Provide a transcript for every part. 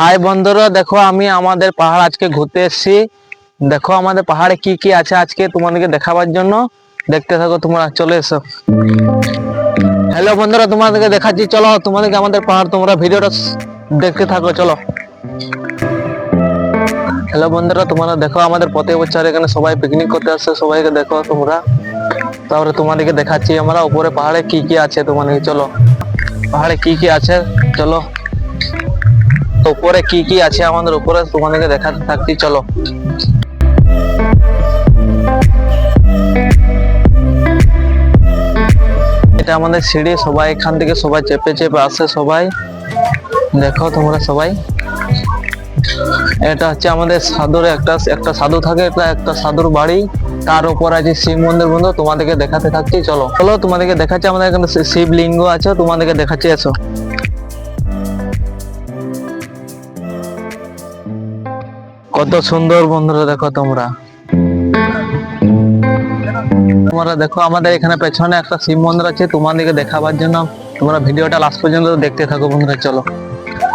High বন্ধুরা, দেখো আমি আমাদের পাহাড় আজকে ঘুরতে এসেছি। দেখো আমাদের পাহাড়ে কি কি আছে আজকে তোমাদেরকে দেখাবার জন্য। দেখতে থাকো, তোমরা চলে এসো। হ্যালো বন্ধুরা, তোমাদেরকে দেখাচ্ছি। চলো, তোমাদেরকে আমাদের পাহাড়, তোমরা ভিডিওটা দেখতে থাকো, চলো। হ্যালো বন্ধুরা, তোমরা দেখো আমাদের প্রত্যেক বছর এখানে সবাই পিকনিক করতে আসছে সবাইকে দেখো তোমরা। তারপরে তোমাদেরকে দেখাচ্ছি আমরা উপরে পাহাড়ে কি কি আছে তোমাদেরকে, চলো। পাহাড়ে কি কি আছে, চলো। উপরে কি কি আছে আমাদের উপরে তোমাদেরকে দেখাতে থাকছি, চলো। এটা আমাদের সিঁড়ি, সবাই এখান থেকে সবাই চেপে চেপে আসে সবাই। দেখো তোমরা সবাই। এটা হচ্ছে আমাদের সাধুর একটা একটা সাধু থাকে এটা একটা সাধুর বাড়ি। তার উপর আছে শিব মন্দির বন্ধু, তোমাদেরকে দেখাতে থাকছি, চলো। চলো তোমাদেরকে দেখাচ্ছি, আমাদের এখানে শিবলিঙ্গ আছে, তোমাদেরকে দেখাচ্ছি, এসো। কত সুন্দর বন্ধুরা দেখো তোমরা। তোমরা দেখো আমাদের এখানে পেছনে একটা শিব মন্দির আছে, তোমাদেরকে দেখাবার জন্য। তোমরা ভিডিওটা লাস্ট পর্যন্ত দেখতে থাকো বন্ধুরা, চলো।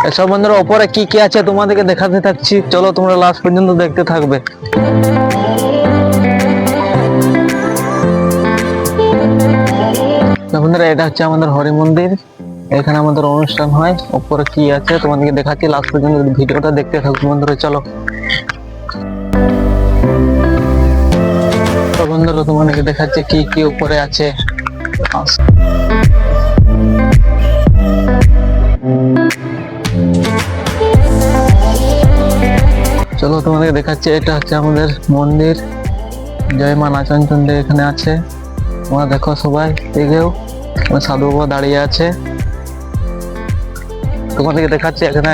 এসব বন্ধুরা, ওপরে কি কি আছে তোমাদেরকে দেখাতে থাকছি। চলো তোমরা লাস্ট পর্যন্ত দেখতে থাকবে। বন্ধুরা, এটা হচ্ছে আমাদের হরি মন্দির। এখানে আমাদের অনুষ্ঠান হয়। উপরে কি আছে তোমাদেরকে দেখাচ্ছি। লাস্ট পর্যন্ত ভিডিওটা দেখতে থাকো বন্ধুরা, চলো। বন্ধুরা, তোমাদেরকে দেখাচ্ছে কি কি উপরে আছে। চলো তোমাদেরকে দেখাচ্ছে, এটা হচ্ছে আমাদের মন্দির। জয় মা নাচনচন্ডী এখানে আছে। তোমরা দেখো সবাই, দেখেও। সাধু বাবা দাঁড়িয়ে আছে। তোমাদেরকে দেখাচ্ছি, এখানে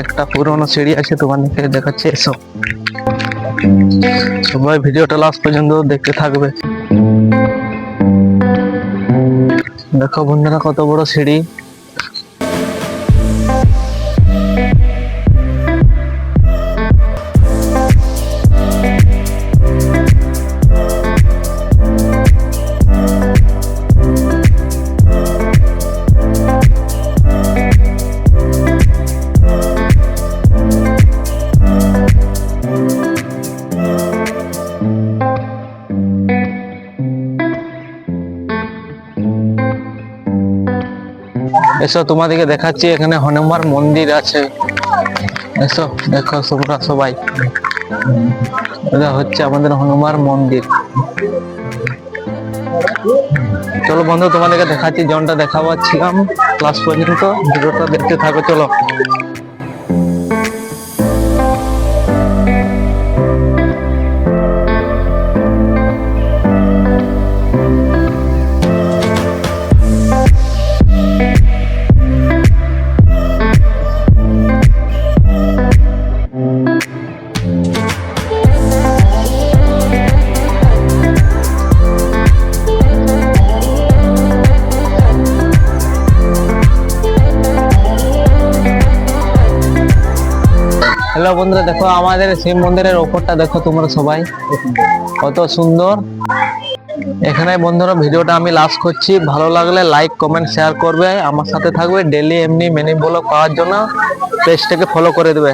একটা পুরোনো সিঁড়ি আছে তোমাদেরকে দেখাচ্ছি, এসো। সবাই ভিডিওটা লাস্ট পর্যন্ত দেখতে থাকবে। দেখো বন্ধুরা, কত বড় সিঁড়ি। এসো, তোমাদেরকে দেখাচ্ছি, এখানে হনুমান মন্দির আছে। এসো, দেখো তোমরা সবাই। এটা হচ্ছে আমাদের হনুমান মন্দির। চলো বন্ধু, তোমাদেরকে দেখাচ্ছি জনটা দেখাচ্ছিলাম ক্লাস পর্যন্ত, ভিডিওটা দেখতে থাকো, চলো। হ্যালো বন্ধুরা, দেখো আমাদের শিব মন্দিরের ওপরটা দেখো তোমরা সবাই। কত সুন্দর। এখানে বন্ধুরা, ভিডিওটা আমি লাস্ট করছি। ভালো লাগলে লাইক কমেন্ট শেয়ার করবে। আমার সাথে থাকবে ডেলি এমনি মেনি ব্লগ করার জন্য। পেজটাকে ফলো করে দেবে।